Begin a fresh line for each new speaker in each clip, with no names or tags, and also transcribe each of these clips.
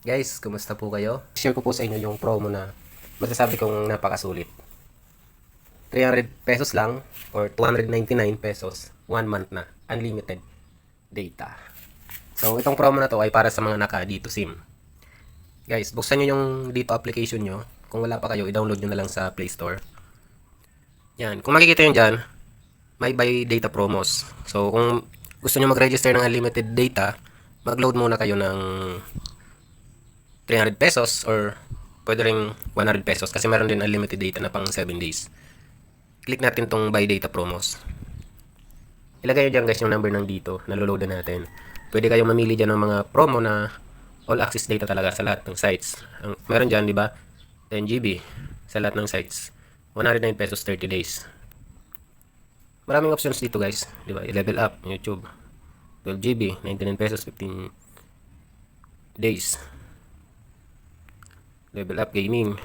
Guys, kumusta po kayo? Share ko po sa inyo yung promo na masasabi kong napakasulit. 300 pesos lang or 299 pesos, 1 month na, unlimited data. So, itong promo na to ay para sa mga naka dito SIM. Guys, buksan nyo yung dito application nyo. Kung wala pa kayo, i-download nyo na lang sa Play Store. Yan. Kung makikita nyo dyan, may buy data promos. So, kung gusto nyo mag-register ng unlimited data, mag-load muna kayo ng 300 pesos or pwede rin 100 pesos kasi meron din unlimited data na pang 7 days. Click natin tong buy data promos. Ilagay nyo dyan guys yung number ng dito, naloloadan natin. Pwede kayong mamili dyan ng mga promo na all access data talaga sa lahat ng sites. Ang, meron dyan, di ba? 10 GB sa lahat ng sites. 109 pesos 30 days. Maraming options dito guys. Di ba? I-level up, YouTube. 12 GB, 99 pesos, 15 days. Level up gaming.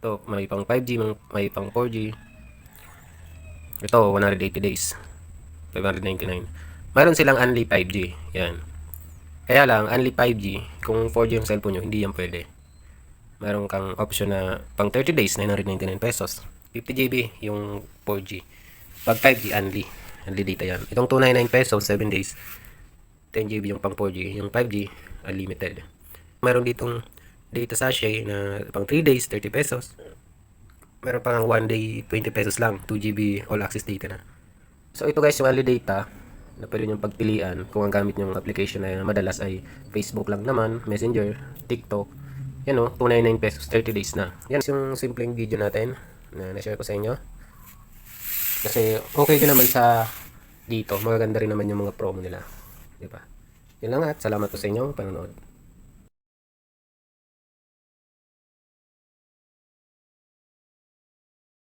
Ito, may pang 5G, may- pang 4G. Ito, 180 days. 599. Mayroon silang only 5G. Yan. Kaya lang, only 5G. Kung 4G yung cellphone nyo, hindi yan pwede. Meron kang option na pang 30 days, 999 pesos. 50 GB yung 4G. Pag 5G, only. Only data yan. Itong 299 pesos, 7 days. 10 GB yung pang 4G. Yung 5G, unlimited. Meron ditong data sachet na pang 3 days, 30 pesos. Meron pang 1 day, 20 pesos lang. 2 GB all access data na. So ito guys, yung only data na pwede nyo pagpilian kung ang gamit nyong application na madalas ay Facebook lang naman, Messenger, TikTok. Yan o, 299 pesos, 30 days na. Yan yung simpleng video natin na na-share ko sa inyo. Kasi okay din naman sa dito. Magaganda rin naman yung mga promo nila. Di ba? Yun lang at salamat po sa inyong panonood.